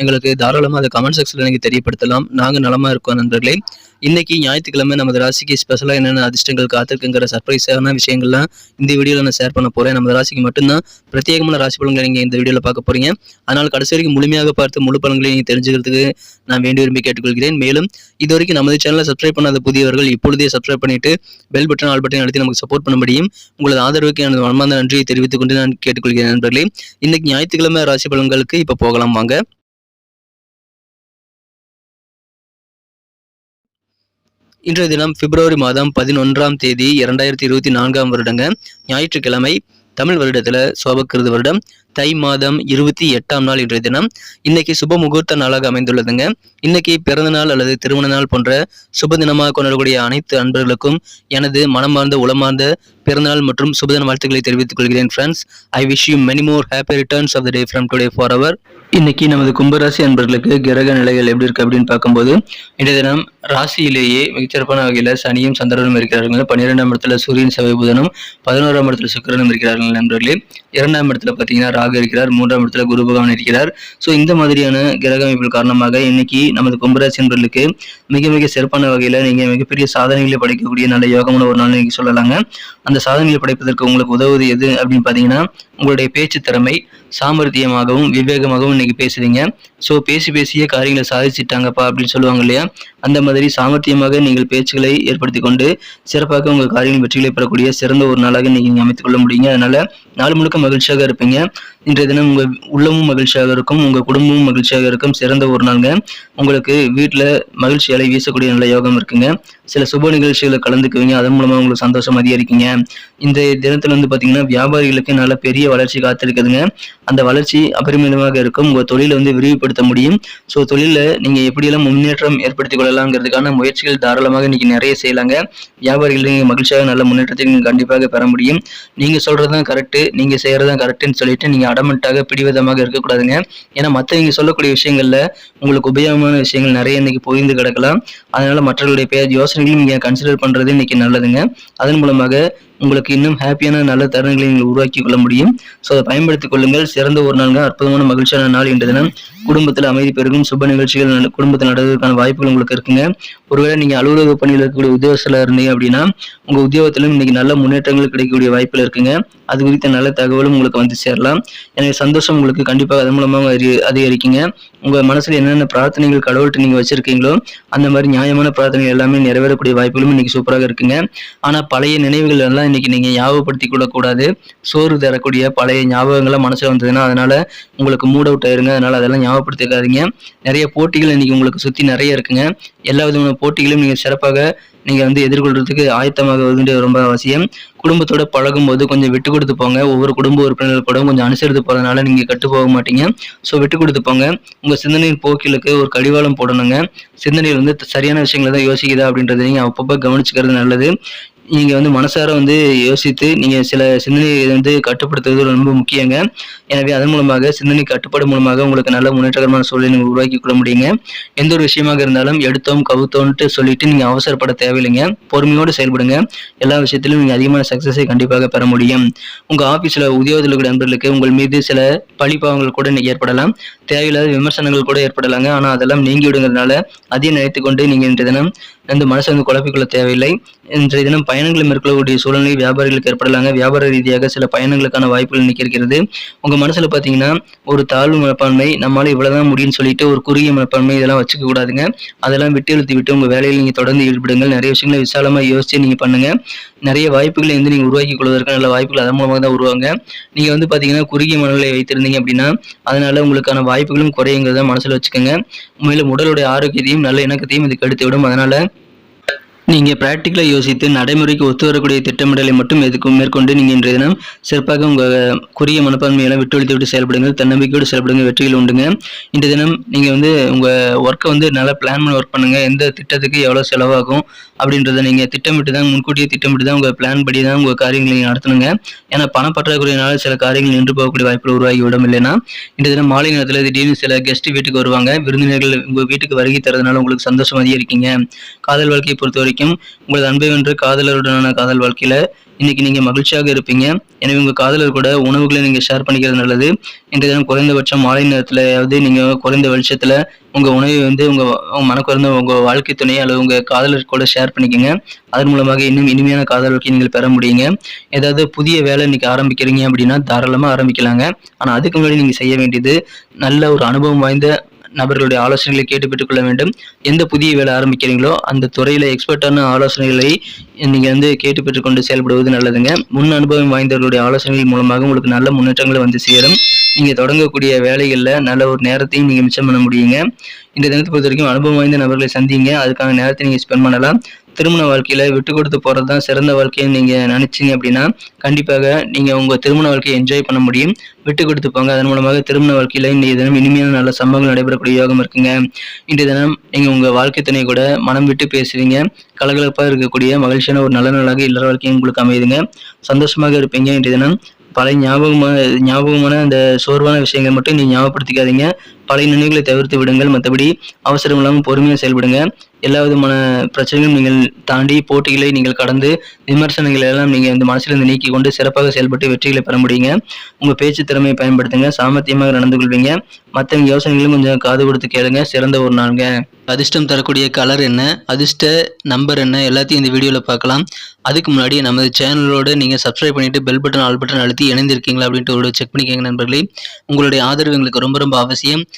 எங்களுக்கு தாராளமாக அதை கமெண்ட் செக்ஷனில் நீங்கள் தெரியப்படுத்தலாம். நாங்கள் நலமாக இருக்கோம் நண்பர்களே. இன்னைக்கு ஞாயிற்றுக்கிழமை நமது ராசிக்கு ஸ்பெஷலாக என்னென்ன அதிர்ஷ்டங்கள் காத்திருக்குங்கிற சர்ப்ரைஸான விஷயங்கள்லாம் இந்த வீடியோவில் நான் ஷேர் பண்ண போகிறேன் நமது ராசிக்கு மட்டும்தான் பிரத்யேகமான ராசி பலன்களை நீங்கள் இந்த வீடியோவில் பார்க்க போகிறீங்க அதனால் கடைசி வரைக்கும் முழுமையாக பார்த்து முழு பலன்களை நீங்கள் தெரிஞ்சுக்கிறதுக்கு நான் வேண்டி விரும்பி கேட்டுக்கொள்கிறேன். மேலும் இது வரைக்கும் நமது சேனலை சப்ஸ்கிரைப் பண்ணாத புதியவர்கள் இப்பொழுதே சப்ஸ்கிரைப் பண்ணிட்டு பெல் பட்டன் ஆல் பட்டன் அழுத்தி நமக்கு சப்போர்ட் பண்ண முடியும் உங்களது ஆதரவுக்கு எனது மனமார்ந்த நன்றியை தெரிவித்துக் கொண்டு நான் கேட்டுக்கொள்கிறேன் நண்பர்களே. இன்னைக்கு ஞாயிற்றுக்கிழமை ராசி பலன்களுக்கு இப்போ போகலாம் வாங்க. இன்றைய தினம் பிப்ரவரி மாதம் பதினொன்றாம் தேதி இரண்டாயிரத்தி இருபத்தி நான்காம் வருடங்க. ஞாயிற்றுக்கிழமை தமிழ் வருடத்துல சோபக்கிருது வருடம். தை மாதம் இருபத்தி எட்டாம் நாள் இன்றைய தினம். இன்னைக்கு சுப முகூர்த்த நாளாக அமைந்துள்ளதுங்க. இன்னைக்கு பிறந்த நாள் அல்லது திருமண நாள் போன்ற சுப தினமாக கொண்டாடக்கூடிய அனைத்து அன்பர்களுக்கும் எனது மனமார்ந்த உளமார்ந்த பிறந்தநாள் மற்றும் சுபதின வாழ்த்துக்களை தெரிவித்துக் கொள்கிறேன் friends I wish you many more happy returns of the day from today for our இன்னைக்கு நமது கும்பராசி அன்பர்களுக்கு கிரக நிலைகள் எப்படி இருக்கு அப்படின்னு பார்க்கும்போது இன்றைய தினம் ராசியிலேயே மிகச்சிறப்பான வகையில் சனியும் சந்திரனும் இருக்கிறார்கள். பன்னிரெண்டாம் இடத்துல சூரியன் செவ்வாய் புதனும் பதினோராம் இடத்துல சுக்கரனும் இருக்கிறார்கள் நண்பர்களே. இரண்டாம் இடத்துல பார்த்தீங்கன்னா ராகு இருக்கிறார் மூன்றாம் இடத்துல குரு பகவான் இருக்கிறார். ஸோ இந்த மாதிரியான கிரக அமைப்புகள் காரணமாக இன்னைக்கு நமது கும்பராசின்களுக்கு மிக மிக சிறப்பான வகையில் நீங்கள் மிகப்பெரிய சாதனைகளை படைக்கக்கூடிய நல்ல யோகமான ஒரு நாள் நீங்கள் சொல்லலாங்க. அந்த சாதனைகளை படைப்பதற்கு உங்களுக்கு உதவுவது எது அப்படின்னு பார்த்தீங்கன்னா உங்களுடைய பேச்சு திறமை சாமர்த்தியமாகவும் விவேகமாகவும் இன்னைக்கு பேசுறீங்க. ஸோ பேசி பேசிய காரியங்களை சாதிச்சிட்டாங்கப்பா அப்படின்னு சொல்லுவாங்க இல்லையா? அந்த மாதிரி சாமர்த்தியமாக நீங்கள் பேச்சுகளை ஏற்படுத்தி கொண்டு சிறப்பாக உங்கள் காரியங்கள் வெற்றிகளை பெறக்கூடிய சிறந்த ஒரு நாளாக நீங்கள் அமைத்துக் கொள்ள முடியுங்க. அதனால நாள் முழுக்க மகிழ்ச்சியாக இருப்பீங்க. இன்றைய தினம் உங்கள் உள்ளமும் மகிழ்ச்சியாக இருக்கும் உங்கள் குடும்பமும் மகிழ்ச்சியாக இருக்கும். சிறந்த ஒரு நாளுங்க. உங்களுக்கு வீட்டில் மகிழ்ச்சி அலை வீசக்கூடிய நல்ல யோகம் இருக்குங்க. சில சுப நிகழ்ச்சிகளை கலந்துக்குவீங்க. அதன் மூலமா உங்களுக்கு சந்தோஷம் அதிகரிக்குங்க. இந்த தினத்துல வந்து பாத்தீங்கன்னா வியாபாரிகளுக்கு நல்ல பெரிய வளர்ச்சி காத்திருக்குதுங்க. அந்த வளர்ச்சி அபரிமிதமாக இருக்கும். உங்க தொழிலை வந்து விரிவுபடுத்த முடியும். ஸோ தொழில நீங்க எப்படியெல்லாம் முன்னேற்றம் ஏற்படுத்திக் கொள்ளலாங்கிறதுக்கான முயற்சிகள் தாராளமாக இன்னைக்கு நிறைய செய்யலாங்க. வியாபாரிகள் நீங்க மகிழ்ச்சியாக நல்ல முன்னேற்றத்தை நீங்க கண்டிப்பாக பெற முடியும். நீங்க சொல்றதுதான் கரெக்ட் நீங்க செய்யறதுதான் கரெக்ட்னு சொல்லிட்டு நீங்க அடமெண்ட்டாக பிடிவிதமாக இருக்கக்கூடாதுங்க. ஏன்னா மற்றவங்க சொல்லக்கூடிய விஷயங்களில் உங்களுக்கு உபயோகமான விஷயங்கள் நிறைய இன்னைக்கு புரிந்து கிடக்கலாம். அதனால மற்றவர்களுடைய பேர் யோசனைகளையும் நீங்கள் கன்சிடர் பண்ணுறது இன்னைக்கு நல்லதுங்க. அதன் மூலமாக உங்களுக்கு இன்னும் ஹாப்பியான நல்ல தருணங்களை நீங்கள் உருவாக்கி கொள்ள முடியும். ஸோ அதை பயன்படுத்திக் கொள்ளுங்கள். சிறந்த ஒரு நாளுங்க. அற்புதமான மகிழ்ச்சியான நாள் என்ற தினம். குடும்பத்தில் அமைதி பெருகும். சுப நிகழ்ச்சிகள் குடும்பத்தில் நடவதற்கான வாய்ப்புகள் உங்களுக்கு இருக்குங்க. ஒருவேளை நீங்கள் அலுவலக பணியில் இருக்கக்கூடிய உத்தியோகத்தில் இருந்தீங்க அப்படின்னா உங்கள் உத்தியோகத்திலும் இன்னைக்கு நல்ல முன்னேற்றங்கள் கிடைக்கக்கூடிய வாய்ப்புகள் இருக்குங்க. அது குறித்த நல்ல தகவலும் உங்களுக்கு வந்து சேரலாம். எனவே சந்தோஷம் உங்களுக்கு கண்டிப்பாக அதன் மூலமாக அதிகரிக்குங்க. உங்கள் மனசில் என்னென்ன பிரார்த்தனைகள் கடவுள்கிட்ட நீங்கள் வச்சுருக்கீங்களோ அந்த மாதிரி நியாயமான பிரார்த்தனைகள் எல்லாமே நிறைவேறக்கூடிய வாய்ப்புகளும் இன்னைக்கு சூப்பராக இருக்குங்க. ஆனால் பழைய நினைவுகள் எல்லாம் இன்னைக்கு நீங்க ஞாபகப்படுத்திக் கொள்ளக்கூடாது சோறு தரக்கூடிய பழைய ஞாபகங்கள்லாம் மனசுல வந்ததுன்னா அதனால உங்களுக்கு மூட் அவுட் ஆயிருங்க. அதனால அதெல்லாம் ஞாபகப்படுத்திக்காதீங்க. நிறைய போட்டிகள் இன்னைக்கு உங்களுக்கு சுத்தி நிறைய இருக்குங்க. எல்லா விதமான போட்டிகளும் நீங்க சிறப்பாக நீங்க வந்து எதிர்கொள்றதுக்கு ஆயத்தமாக வேண்டியது ரொம்ப அவசியம். குடும்பத்தோட பழகும் போது கொஞ்சம் விட்டு கொடுத்து போங்க. ஒவ்வொரு குடும்ப உறுப்பினர்கள் கூட கொஞ்சம் அனுசரித்து போறதுனால நீங்க கட்டு போக மாட்டீங்க. ஸோ விட்டு கொடுத்து போங்க. உங்க சிந்தனையின் போக்கிலுக்கு ஒரு கடிவாளம் போடணுங்க. சிந்தனையில் வந்து சரியான விஷயங்களை தான் யோசிக்குதா அப்படின்றத நீங்க அப்பப்போ கவனிச்சுக்கிறது நல்லது. நீங்கள் வந்து மனசார வந்து யோசித்து நீங்கள் சில சிந்தனையை வந்து கட்டுப்படுத்துவது ரொம்ப முக்கியங்க. எனவே அதன் மூலமாக சிந்தனை கட்டுப்பாடு மூலமாக உங்களுக்கு நல்ல முன்னேற்றகரமான சூழலை நீங்கள் உருவாக்கி கொள்ள முடியுங்க. எந்த ஒரு விஷயமாக இருந்தாலும் எடுத்தோம் கவுத்தோன்ட்டு சொல்லிட்டு நீங்கள் அவசரப்பட தேவையில்லைங்க. பொறுமையோடு செயல்படுங்க. எல்லா விஷயத்திலும் நீங்கள் அதிகமான சக்சஸை கண்டிப்பாக பெற முடியும். உங்கள் ஆஃபீஸில் உத்தியோகத்தில் இருக்கிற நண்பர்களுக்கு உங்கள் மீது சில பழிப்பாவங்கள் கூட ஏற்படலாம். தேவையில்லாத விமர்சனங்கள் கூட ஏற்படலாங்க. ஆனால் அதெல்லாம் நீங்கி விடுங்கிறதுனால அதையும் நினைத்து கொண்டு நீங்கள் இன்றைய தினம் வந்து மனசை வந்து குழப்பிக்கொள்ள தேவையில்லை. இன்றைய தினம் பயணங்களை மேற்கொள்ளக்கூடிய சூழ்நிலை வியாபாரிகளுக்கு ஏற்படலாங்க. வியாபார ரீதியாக சில பயணங்களுக்கான வாய்ப்புகள் நிற்கிறது உங்கள் உங்க மனசுல பாத்தீங்கன்னா ஒரு தாழ்வு மனப்பான்மை நம்மளால இவ்வளவுதான் முடியும்னு சொல்லிட்டு ஒரு குறுகிய மனப்பான்மை இதெல்லாம் வச்சுக்க கூடாதுங்க. அதெல்லாம் விட்டு இழுத்து விட்டு உங்க வேலையில் நீங்க தொடர்ந்து ஈடுபடுங்கள். நிறைய விஷயங்களை விசாலமா யோசிச்சு நீங்க பண்ணுங்க. நிறைய வாய்ப்புகளை வந்து நீங்க உருவாக்கி கொள்வதற்கு நல்ல வாய்ப்புகள் அதன் மூலமாக தான் உருவாங்க. நீங்க வந்து பாத்தீங்கன்னா குறுகிய மனநிலை வைத்திருந்தீங்க அப்படின்னா அதனால உங்களுக்கான வாய்ப்புகளும் குறையுங்கிறத மனசுல வச்சுக்கோங்க. மேலும் உடலுடைய ஆரோக்கியத்தையும் நல்ல இணக்கத்தையும் இது கெடுத்து விடும். அதனால நீங்கள் ப்ராக்டிக்கலாக யோசித்து நடைமுறைக்கு ஒத்து வரக்கூடிய திட்டமிடலை மட்டும் எதுக்கும் மேற்கொண்டு நீங்கள் இன்றைய தினம் சிறப்பாக உங்கள் குறுகிய மனப்பான்மையெல்லாம் விட்டு ஒழித்து விட்டு செயல்படுங்க தன்னம்பிக்கையோடு செயல்படுங்க வெற்றிகள் உண்டுங்க. இன்றைய தினம் நீங்கள் வந்து உங்கள் ஒர்க்கை வந்து நல்லா பிளான் பண்ணி ஒர்க் பண்ணுங்கள் எந்த திட்டத்துக்கு எவ்வளோ செலவாகும் அப்படின்றத நீங்கள் திட்டமிட்டு தான் முன்கூட்டியே திட்டமிட்டு தான் உங்கள் பிளான் படி தான் உங்கள் காரியங்களை நீங்கள் நடத்தணுங்க. ஏன்னா பணம் பற்றாக்குறையினால சில காரியங்கள் நின்று போகக்கூடிய வாய்ப்புகள் உருவாகி விடும் இல்லைன்னா இன்றைய தினம் மாலை நேரத்தில் திடீர்னு சில கெஸ்ட் வீட்டுக்கு வருவாங்க. விருந்தினர்கள் உங்கள் வீட்டுக்கு வருகை தரதுனால உங்களுக்கு சந்தோஷம் இருக்கீங்க காதல் வாழ்க்கையை பொறுத்த வரைக்கும் உங்களது அன்பை வென்று காதலருடனான காதல் வாழ்க்கையில் இன்னைக்கு நீங்கள் மகிழ்ச்சியாக இருப்பீங்க. எனவே உங்கள் காதலர் கூட உணவுகளை நீங்கள் ஷேர் பண்ணிக்கிறது நல்லது. இந்த தினம் குறைந்தபட்சம் மாலை நேரத்திலையாவது நீங்கள் குறைந்த வெளிச்சத்தில் உங்கள் உணவை வந்து உங்கள் மனக்குறைந்த உங்கள் வாழ்க்கை துணை அல்லது உங்கள் காதலர் கூட ஷேர் பண்ணிக்கோங்க. அதன் மூலமாக இன்னும் இனிமையான காதல் வாழ்க்கையை நீங்கள் பெற முடியுங்க. ஏதாவது புதிய வேலை இன்னைக்கு ஆரம்பிக்கிறீங்க அப்படின்னா தாராளமாக ஆரம்பிக்கலாங்க. ஆனால் அதுக்கு முன்னாடி நீங்கள் செய்ய வேண்டியது நல்ல ஒரு அனுபவம் வாய்ந்த நபர்களுடைய ஆலோசனைகளை கேட்டு பெற்றுக்கொள்ள வேண்டும். எந்த புதிய வேலை ஆரம்பிக்கிறீங்களோ அந்த துறையில் எக்ஸ்பர்ட்டான ஆலோசனைகளை நீங்கள் வந்து கேட்டு பெற்றுக்கொண்டு செயல்படுவது நல்லதுங்க. முன் அனுபவம் வாய்ந்தவர்களுடைய ஆலோசனைகள் மூலமாக உங்களுக்கு நல்ல முன்னேற்றங்களை வந்து சேரும். நீங்கள் தொடங்கக்கூடிய வேலைகளில் நல்ல ஒரு நேரத்தையும் நீங்கள் மிச்சம் பண்ண முடியுங்க. இந்த தினத்தை பொறுத்த வரைக்கும் அனுபவம் வாய்ந்த நபர்களை சந்திங்க. அதுக்கான நேரத்தை நீங்கள் ஸ்பெண்ட் பண்ணலாம். திருமண வாழ்க்கையில் விட்டு கொடுத்து போகிறது தான் சிறந்த வாழ்க்கைன்னு நீங்கள் நினச்சிங்க அப்படின்னா கண்டிப்பாக நீங்கள் உங்கள் திருமண வாழ்க்கையை என்ஜாய் பண்ண முடியும். விட்டு கொடுத்து போங்க. அதன் மூலமாக திருமண வாழ்க்கையில் இன்றைய தினம் இனிமையான நல்ல சம்பவங்கள் நடைபெறக்கூடிய யோகம் இருக்குங்க. இன்றைய தினம் நீங்கள் உங்கள் வாழ்க்கை துணை கூட மனம் விட்டு பேசுவீங்க. கலகலப்பாக இருக்கக்கூடிய மகிழ்ச்சியான ஒரு நல்ல நாளாக இல்லற வாழ்க்கையும் உங்களுக்கு அமையுதுங்க. சந்தோஷமாக இருப்பீங்க. இன்றைய தினம் பழைய ஞாபகமான ஞாபகமான அந்த சோர்வான விஷயங்களை மட்டும் நீங்கள் ஞாபகப்படுத்திக்காதீங்க. பழைய நினைவுகளை தவிர்த்து விடுங்கள். மற்றபடி அவசரம் இல்லாமல் பொறுமையாக செயல்படுங்க. எல்லா விதமான பிரச்சனைகளும் நீங்கள் தாண்டி போட்டிகளை நீங்கள் கடந்து விமர்சனங்களை எல்லாம் நீங்கள் இந்த மனசிலிருந்து நீக்கி கொண்டு சிறப்பாக செயல்பட்டு வெற்றிகளை பெற முடியுங்க. உங்கள் பேச்சு திறமையை பயன்படுத்துங்க. சாமர்த்தியமாக நடந்து கொள்வீங்க. மற்றவங்க யோசனைகளும் கொஞ்சம் காது கொடுத்து கேளுங்க. சிறந்த ஒரு நாளுங்க. அதிர்ஷ்டம் தரக்கூடிய கலர் என்ன? அதிர்ஷ்ட நம்பர் என்ன? எல்லாத்தையும் இந்த வீடியோவில் பார்க்கலாம். அதுக்கு முன்னாடி நமது சேனலோட நீங்கள் சப்ஸ்கிரைப் பண்ணிவிட்டு பெல் பட்டன் ஆல் பட்டன் அழுத்தி இணைந்திருக்கீங்களா அப்படின்ட்டு ஒரு செக் பண்ணிக்கோங்க நண்பர்களே. உங்களுடைய ஆதரவு எங்களுக்கு ரொம்ப ரொம்ப அவசியம்.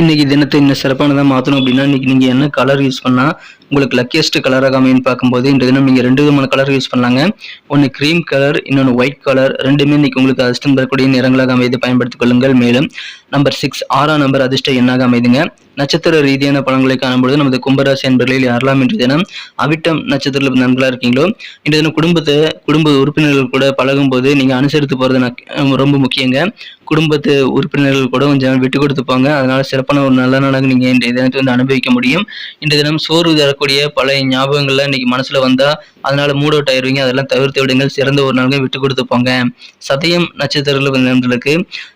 இன்னைக்கு தினத்தை இன்னும் சிறப்பானதாக மாற்றணும் அப்படின்னா இன்னைக்கு நீங்கள் என்ன கலர் யூஸ் பண்ணால் உங்களுக்கு லக்கியஸ்ட் கலராக அமையன்னு பார்க்கும்போது இந்த தினம் நீங்கள் ரெண்டு விதமான கலர் யூஸ் பண்ணலாங்க. ஒன்று க்ரீம் கலர் இன்னொன்று ஒயிட் கலர் ரெண்டுமே இன்னைக்கு உங்களுக்கு அதிர்ஷ்டம் தரக்கூடிய நிறங்களாக அமைது பயன்படுத்திக் கொள்ளுங்கள். மேலும் நம்பர் சிக்ஸ் ஆறாம் நம்பர் அதிர்ஷ்ட எண்ணாக அமைதுங்க. நட்சத்திர ரீதியான பலன்களை காணும்பொழுது நமது கும்பராசி என்பர்களில் யாரெல்லாம் இன்று தினம் அவிட்டம் நட்சத்திரத்தில் நண்பர்களாக இருக்கீங்களோ இன்று தினம் குடும்பத்தை குடும்ப உறுப்பினர்கள் கூட பழகும் போது நீங்கள் அனுசரித்து போகிறது ரொம்ப முக்கியங்க. குடும்பத்து உறுப்பினர்கள் கூட கொஞ்சம் விட்டு கொடுத்து போங்க. அதனால சிறப்பான ஒரு நல்ல நாளாக நீங்கள் இன்றைய தினத்தை வந்து அனுபவிக்க முடியும். இன்றைய தினம் சோர்வு தரக்கூடிய பழைய ஞாபகங்கள்லாம் இன்னைக்கு மனசில் வந்தால் அதனால மூட் அவுட் ஆயிருவீங்க அதெல்லாம் தவிர்த்து விடுங்கள். சிறந்த ஒரு நாளுங்க விட்டு கொடுத்து போங்க சதயம் நட்சத்திரங்கள் நண்பர்களுக்கு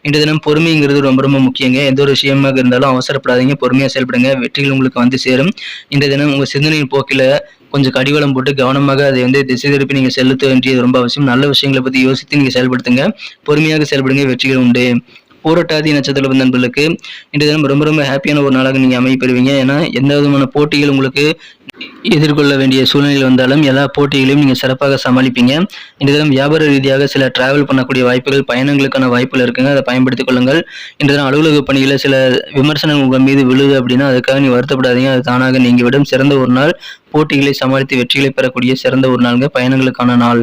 இன்றைய தினம் பொறுமைங்கிறது ரொம்ப ரொம்ப முக்கியங்க. எந்த ஒரு விஷயமாக இருந்தாலும் அவசரப்படாதீங்க. பொறுமையாக செயல்படுங்க. வெற்றிகள் உங்களுக்கு வந்து சேரும். இன்றைய தினம் உங்கள் சிந்தனையின் போக்கில் கொஞ்சம் கடிவளம் போட்டு கவனமாக அதை வந்து திசை திருப்பி நீங்கள் செலுத்த வேண்டியது ரொம்ப அவசியம். நல்ல விஷயங்களை பற்றி யோசித்து நீங்கள் செயல்படுத்துங்க. பொறுமையாக செயல்படுங்க. வெற்றிகள் உண்டு. போராட்டாதி நட்சத்திர நண்பர்களுக்கு இன்றைய தினம் ரொம்ப ரொம்ப ஹாப்பியான ஒரு நாளாக நீங்கள் அமைப்பெறுவீங்க ஏன்னா எந்த விதமான போட்டிகள் உங்களுக்கு எதிர்கொள்ள வேண்டிய சூழ்நிலை வந்தாலும் எல்லா போட்டிகளையும் நீங்கள் சிறப்பாக சமாளிப்பீங்க. இன்று தினம் வியாபார ரீதியாக சில டிராவல் பண்ணக்கூடிய வாய்ப்புகள் பயணங்களுக்கான வாய்ப்புகள் இருக்குங்க. அதை பயன்படுத்திக் கொள்ளுங்கள். இந்த தினம் அலுவலக பணியில் சில விமர்சனம் உங்கள் மீது விழுது அப்படின்னா அதுக்காக நீ வருத்தப்படாதீங்க. அது தானாக நீங்கள் விடும் சிறந்த ஒரு நாள். போட்டிகளை சமாளித்து வெற்றிகளை பெறக்கூடிய சிறந்த ஒரு நாளுங்க. பயணங்களுக்கான நாள்.